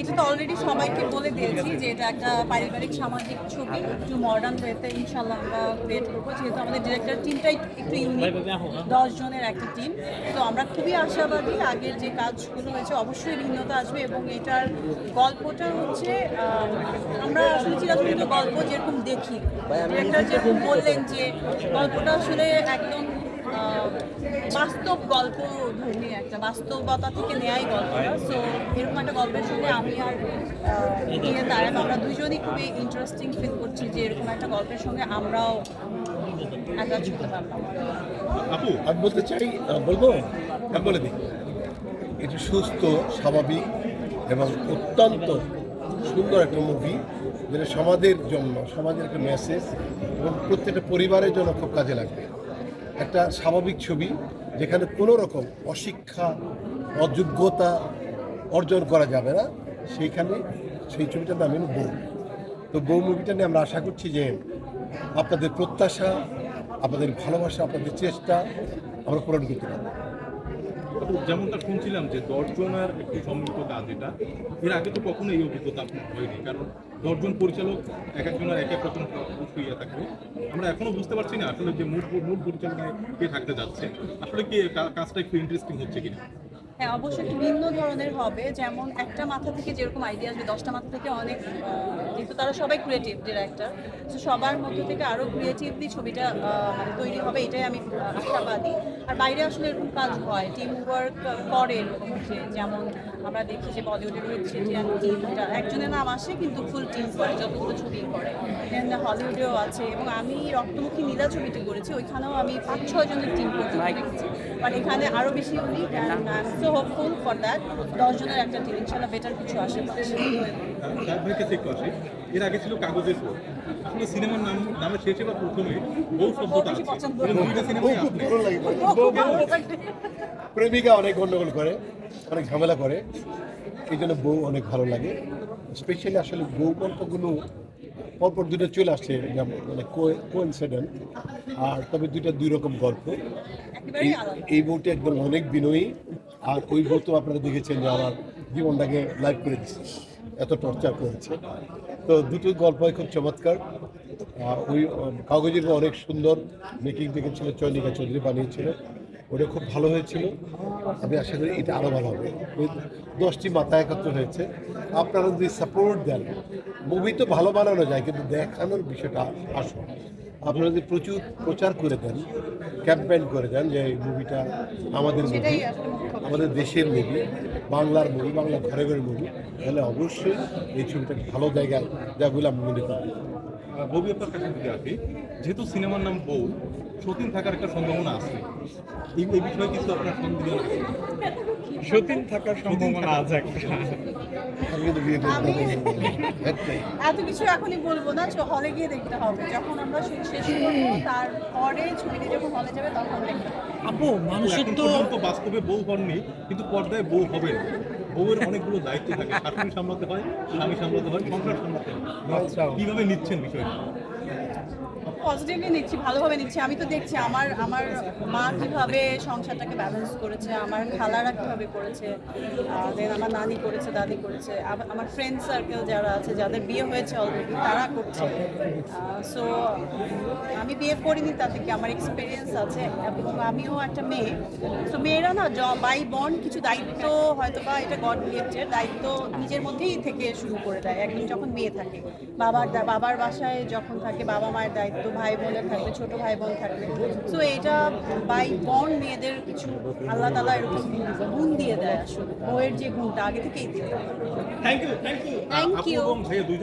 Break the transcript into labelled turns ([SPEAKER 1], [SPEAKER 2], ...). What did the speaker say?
[SPEAKER 1] এটা তো অলরেডি সবাইকে বলে দিয়েছি যে এটা একটা পারিবারিক সামাজিক ছবি একটু মডার্ন ওয়েতে ইনশাল্লাহ আমরা ক্রিয়েট করব। যেহেতু আমাদের ডিরেক্টর টিমটাই একটু ইউনিক দশ জনের একটা টিম তো আমরা খুবই আশাবাদী আগের যে কাজগুলো হয়েছে অবশ্যই ভিন্নতা আসবে এবং এটার গল্পটা হচ্ছে আমরা আসলে চিরাচরিত গল্প যেরকম দেখি। ডিরেক্টর যেরকম বললেন যে গল্পটা আসলে একদম বাস্তব গল্প ধর্মী একটা, বাস্তবতা থেকে নেয়াই গল্পটা সো এরকম একটা গল্পের সঙ্গে আমি আর তারাম আমরা দুজনই খুবই ইন্টারেস্টিং ফিল করছি যে এরকম একটা গল্পের সঙ্গে আমরাও অ্যাটাচ হতে পারলাম।
[SPEAKER 2] আপু,
[SPEAKER 3] আমি বলতে চাই বলব? আমি বলে দিই। এটি সুস্থ, স্বাভাবিক এবং অত্যন্ত সুন্দর একটা মুভি যেটা সমাজের জন্য, সমাজের একটা মেসেজ এবং প্রত্যেকটা পরিবারের জন্য খুব কাজে লাগবে। একটা স্বাভাবিক ছবি যেখানে কোনো রকম অশিক্ষা, অযোগ্যতা অর্জন করা যাবে না। সেইখানে সেই ছবিটার নাম হলো বউ। তো বউ মুভিটা নিয়ে আমরা আশা করছি যে আপনাদের প্রত্যাশা, আপনাদের ভালোবাসা, আপনাদের চেষ্টা আমরা পূরণ করতে পারব।
[SPEAKER 2] যেমনটা শুনছিলাম যে দশজনের একটি সম্মিলিত কাজ এটা, এর আগে তো কখনো এই অভিজ্ঞতা হয়নি, কারণ দশজন পরিচালক, এক একজনের এক এক রকম ইয়ে থাকবে আমরা এখনও বুঝতে পারছি না আসলে যে মূল মূল পরিচালনায় কে থাকতে যাচ্ছে। আসলে কি কাজটা একটু ইন্টারেস্টিং হচ্ছে কিনা?
[SPEAKER 1] হ্যাঁ অবশ্যই একটু ভিন্ন ধরনের হবে। যেমন একটা মাথা থেকে যেরকম আইডিয়া আসবে দশটা মাথা থেকে অনেক কিন্তু তারা সবাই ক্রিয়েটিভ ডিরেক্টর তো সবার মধ্যে থেকে আরও ক্রিয়েটিভলি ছবিটা মানে তৈরি হবে এটাই আমি আশাবাদী। আর বাইরে আসলে এরকম কাজ হয় টিম ওয়ার্ক করে এরকম যে যেমন আমরা দেখি যে বলিউডে রয়েছে যে টিমটা একজনের নাম আসে কিন্তু ফুল টিম করে যতগুলো ছবি করে। দেন হলিউডেও আছে এবং আমি রক্তমুখী নীলা ছবিটি করেছি ওইখানেও আমি পাঁচ ছয় জনের টিম করতে বাট এখানে আরও বেশি উনি সো হোপফুল ফর দ্যাট দশ জনের একটা টিম ইনশাল্লাহ বেটার কিছু
[SPEAKER 2] আসি এর আগে ছিল কাগজের পর। আসলে সিনেমার নাম নামের শেষে বা প্রথমে বউ শব্দটা
[SPEAKER 3] প্রেমিকা অনেক গন্ডগোল করে অনেক ঝামেলা করে। এই জন্য বউ অনেক ভালো লাগে। স্পেশালি আসলে বউ গল্পগুলো পরপর দুটো চলে আসছে যেমন মানে কোইন্সিডেন্ট আর তবে দুইটা দুই রকম গল্প। এই- বউটি একদম অনেক বিনয়ী, আর ওই বউ তো আপনারা দেখেছেন যে আমার জীবনটাকে লাইভ করে দিচ্ছে। এত টর্চার করেছে। তো দুটো গল্পই খুব চমৎকার। ওই কাগজের অনেক সুন্দর মেকিং দেখেছিল, চয়নিকা চৌধুরী বানিয়েছিল, ওটা খুব ভালো হয়েছিল। আমি আশা করি এটা আরও ভালো হবে। ওই দশটি মাথা একত্র হয়েছে। আপনারা যদি সাপোর্ট দেন মুভি তো ভালো বানানো যায়, কিন্তু দেখানোর বিষয়টা আসুন আপনারা যদি প্রচুর প্রচার করে দেন ক্যাম্পেইন করে যান যে এই মুভিটা আমাদের মুভি। আমাদের দেশের মুভি বাংলার মুভি বাংলা ঘরে ঘরে মুভি তাহলে অবশ্যই এই ছবিটা ভালো জায়গায় জায়গাগুলো আমি মনে করি।
[SPEAKER 2] মুভি আপনার কাছে যদি আসি যেহেতু সিনেমার নাম বউ সতীন থাকার একটা সম্ভাবনা আছে। এই এই বিষয়ে কিছু আপনার সন্দেহ আছে?
[SPEAKER 4] সতীন থাকার সম্ভাবনা আছে।
[SPEAKER 1] এত কিছু এখনই বলব না হলে গিয়ে দেখতে হবে। যখন আমরা শেষ করব তারপরে ছবিটি যখন হলে যাবে তখন দেখতে
[SPEAKER 4] আপু মানুষের তো
[SPEAKER 2] বাস্তবে বউ হননি কিন্তু পর্দায় বউ হবেন বউয়ের অনেকগুলো দায়িত্ব থাকে। শাশুড়ি সামলাতে হয় স্বামী সামলাতে হয় সংসার সামলাতে হয়।
[SPEAKER 4] আচ্ছা।
[SPEAKER 2] কীভাবে নিচ্ছেন বিষয়টা?
[SPEAKER 1] পজিটিভলি নিচ্ছি, ভালোভাবে নিচ্ছি। আমি তো দেখছি আমার আমার মা কীভাবে সংসারটাকে ব্যালেন্স করেছে, আমার খালারা কীভাবে করেছে দেন আমার নানি করেছে, দাদি করেছে আমার ফ্রেন্ড সার্কেল যারা আছে, যাদের বিয়ে হয়েছে অলরেডি তারা করছে। সো আমি বিয়ে করিনি, তাতে কি আমার এক্সপিরিয়েন্স আছে? এবং আমিও একটা মেয়ে। সো মেয়েরা না বাই বন কিছু দায়িত্ব হয়তো বা এটা গড গিফটের দায়িত্ব নিজের মধ্যেই থেকে শুরু করে দেয়। একদম যখন মেয়ে থাকে, বাবার বাবার বাসায় যখন থাকে বাবা মায়ের দায়িত্ব ভাই বোনের থাকবে ছোট ভাই বোন থাকবে। সো এটা বাই বন মেয়েদের কিছু আল্লাহ তালা এরকম গুণ দিয়ে দেয় আসলে। বইয়ের যে গুণটা আগে থেকেই দিয়ে দেয়।
[SPEAKER 2] Thank you thank you
[SPEAKER 1] thank
[SPEAKER 2] আপু